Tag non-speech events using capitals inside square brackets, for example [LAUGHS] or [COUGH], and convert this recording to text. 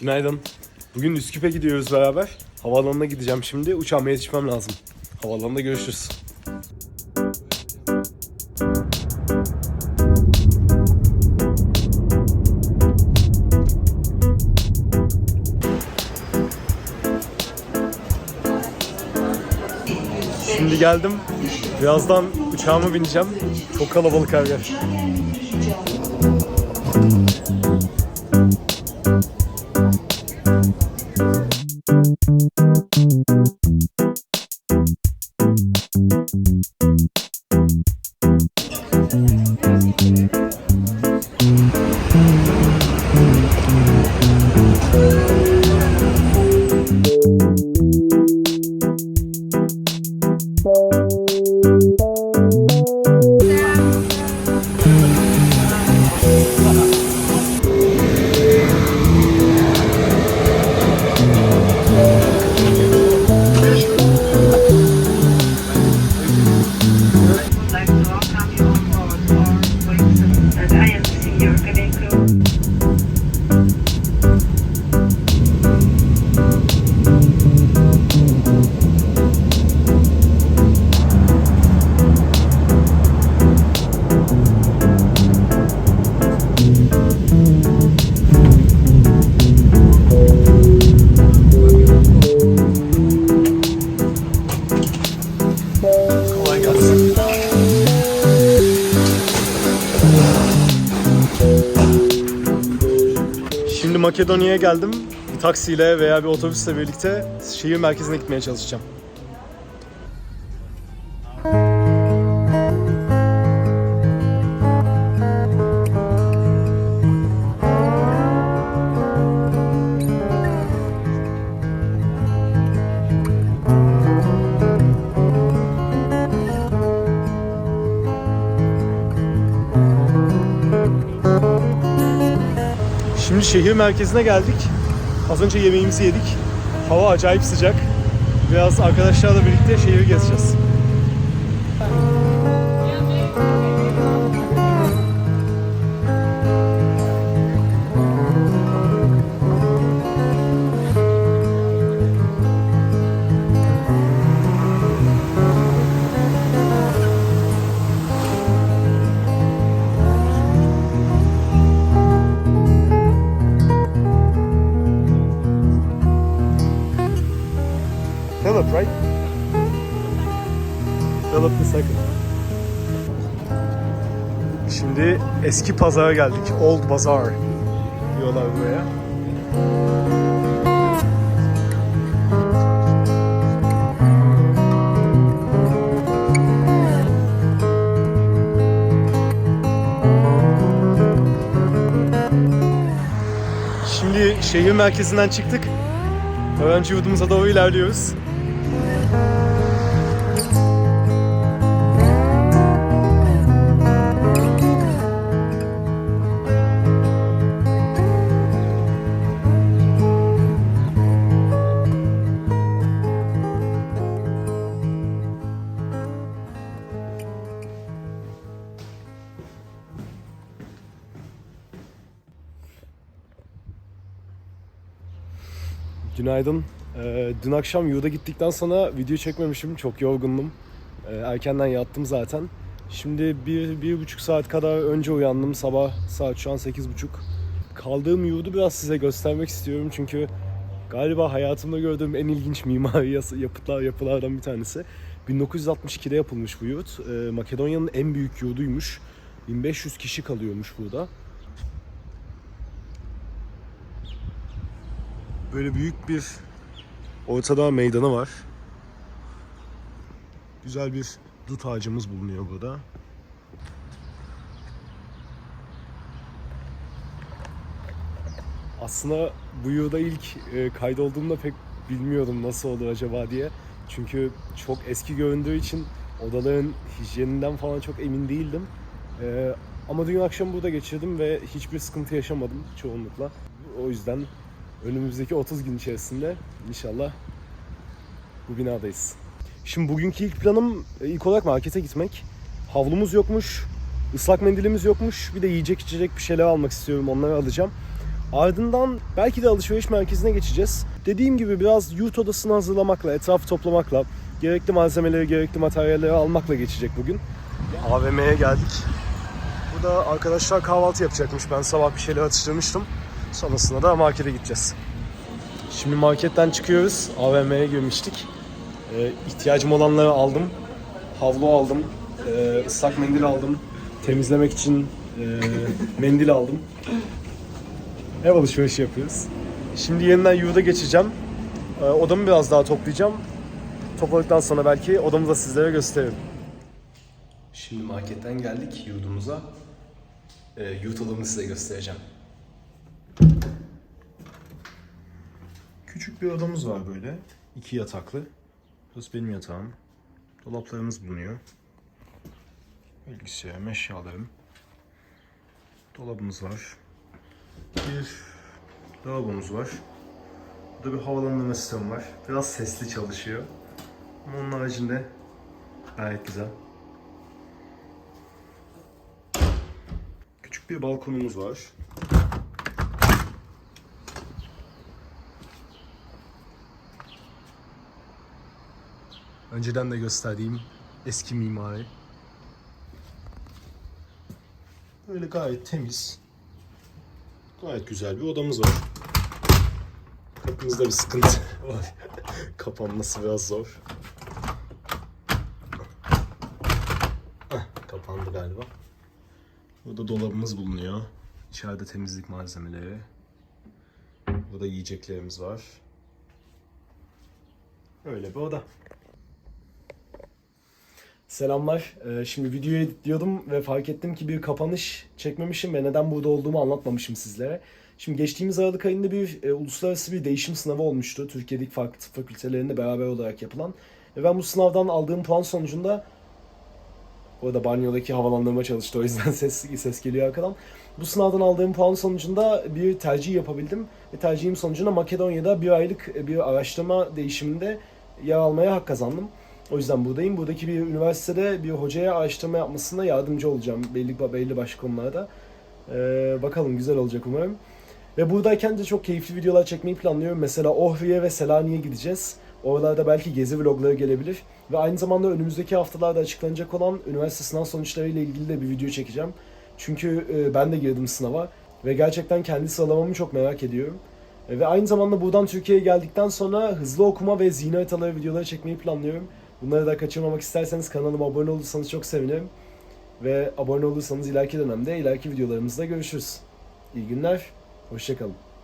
Günaydın. Bugün Üsküp'e gidiyoruz beraber. Havaalanına gideceğim şimdi. Uçağıma yetişmem lazım. Havaalanında görüşürüz. Şimdi geldim. Birazdan uçağıma bineceğim. Çok kalabalık her yer. Thank you. Makedonya'ya geldim. Bir taksiyle veya bir otobüsle birlikte şehir merkezine gitmeye çalışacağım. Şimdi şehir merkezine geldik. Az önce yemeğimizi yedik. Hava acayip sıcak. Biraz arkadaşlarla birlikte şehri gezeceğiz. Şimdi eski pazara geldik. Old Bazaar diyorlar buraya. Şimdi şehir merkezinden çıktık. Öğrenci yurdumuza doğru ilerliyoruz. Günaydın. Ee, dün akşam yurda gittikten sonra video çekmemişim. Çok yorgundum. Ee, erkenden yattım zaten. Şimdi bir, bir buçuk saat kadar önce uyandım. Sabah saat şu an sekiz buçuk. Kaldığım yurdu biraz size göstermek istiyorum. Çünkü galiba hayatımda gördüğüm en ilginç mimari yapıtlar, yapılardan bir tanesi. 1962'de yapılmış bu yurt. Ee, Makedonya'nın en büyük yurduymuş. 1500 kişi kalıyormuş burada. Böyle büyük bir ortada meydanı var. Güzel bir dut ağacımız bulunuyor burada. Aslında bu yılda ilk e, kaydolduğumda pek bilmiyordum nasıl olur acaba diye. Çünkü çok eski göründüğü için odaların hijyeninden falan çok emin değildim. E, ama dün akşam burada geçirdim ve hiçbir sıkıntı yaşamadım çoğunlukla. O yüzden önümüzdeki 30 gün içerisinde inşallah bu binadayız. Şimdi bugünkü ilk planım e, ilk olarak markete gitmek. Havlumuz yokmuş, ıslak mendilimiz yokmuş. Bir de yiyecek içecek bir şeyler almak istiyorum. Onları alacağım. Ardından belki de alışveriş merkezine geçeceğiz. Dediğim gibi biraz yurt odasını hazırlamakla, etrafı toplamakla, gerekli malzemeleri, gerekli materyalleri almakla geçecek bugün. AVM'ye geldik. Burada arkadaşlar kahvaltı yapacakmış. Ben sabah bir şeyler atıştırmıştım. Sonrasında da markete gideceğiz. Şimdi marketten çıkıyoruz. AVM'ye girmiştik. Ee, ihtiyacım olanları aldım. Havlu aldım. Ee, ıslak mendil aldım. Temizlemek için e, [LAUGHS] mendil aldım. Ev alışverişi yapıyoruz. Şimdi yeniden yurda geçeceğim. Ee, odamı biraz daha toplayacağım. Topladıktan sonra belki odamı da sizlere gösteririm. Şimdi marketten geldik yurdumuza. Ee, yurt odamı size göstereceğim. Küçük bir odamız var böyle. İki yataklı. Burası benim yatağım. Dolaplarımız bulunuyor. Bilgisayarım, eşyalarım. Dolabımız var. Bir lavabomuz var. Burada bir havalandırma sistemi var. Biraz sesli çalışıyor. Ama onun haricinde gayet güzel. Küçük bir balkonumuz var. Önceden de gösterdiğim eski mimari. Böyle gayet temiz. Gayet güzel bir odamız var. Kapımızda bir sıkıntı [LAUGHS] var. Kapanması biraz zor. Heh, kapandı galiba. Burada dolabımız bulunuyor. İçeride temizlik malzemeleri. Burada yiyeceklerimiz var. Öyle bir oda. Selamlar. Ee, Şimdi videoyu editliyordum ve fark ettim ki bir kapanış çekmemişim ve neden burada olduğumu anlatmamışım sizlere. Şimdi geçtiğimiz Aralık ayında bir e, uluslararası bir değişim sınavı olmuştu. Türkiye'deki farklı tıp fakültelerinde beraber olarak yapılan. Ve ben bu sınavdan aldığım puan sonucunda Orada banyodaki havalandırma çalıştı o yüzden [LAUGHS] ses, ses geliyor arkadan. Bu sınavdan aldığım puan sonucunda bir tercih yapabildim. Ve tercihim sonucunda Makedonya'da bir aylık bir araştırma değişiminde yer almaya hak kazandım. O yüzden buradayım. Buradaki bir üniversitede bir hocaya araştırma yapmasına yardımcı olacağım belli belli başlı konularda. Ee, bakalım güzel olacak umarım. Ve buradayken de çok keyifli videolar çekmeyi planlıyorum. Mesela Ohri'ye ve Selanik'e gideceğiz. Oralarda belki gezi vlogları gelebilir. Ve aynı zamanda önümüzdeki haftalarda açıklanacak olan üniversite sınav sonuçları ile ilgili de bir video çekeceğim. Çünkü e, ben de girdim sınava ve gerçekten kendi sıralamamı çok merak ediyorum. E, ve aynı zamanda buradan Türkiye'ye geldikten sonra hızlı okuma ve zihin haritaları videoları çekmeyi planlıyorum. Bunları da kaçırmamak isterseniz kanalıma abone olursanız çok sevinirim. Ve abone olursanız ileriki dönemde ileriki videolarımızda görüşürüz. İyi günler, hoşçakalın.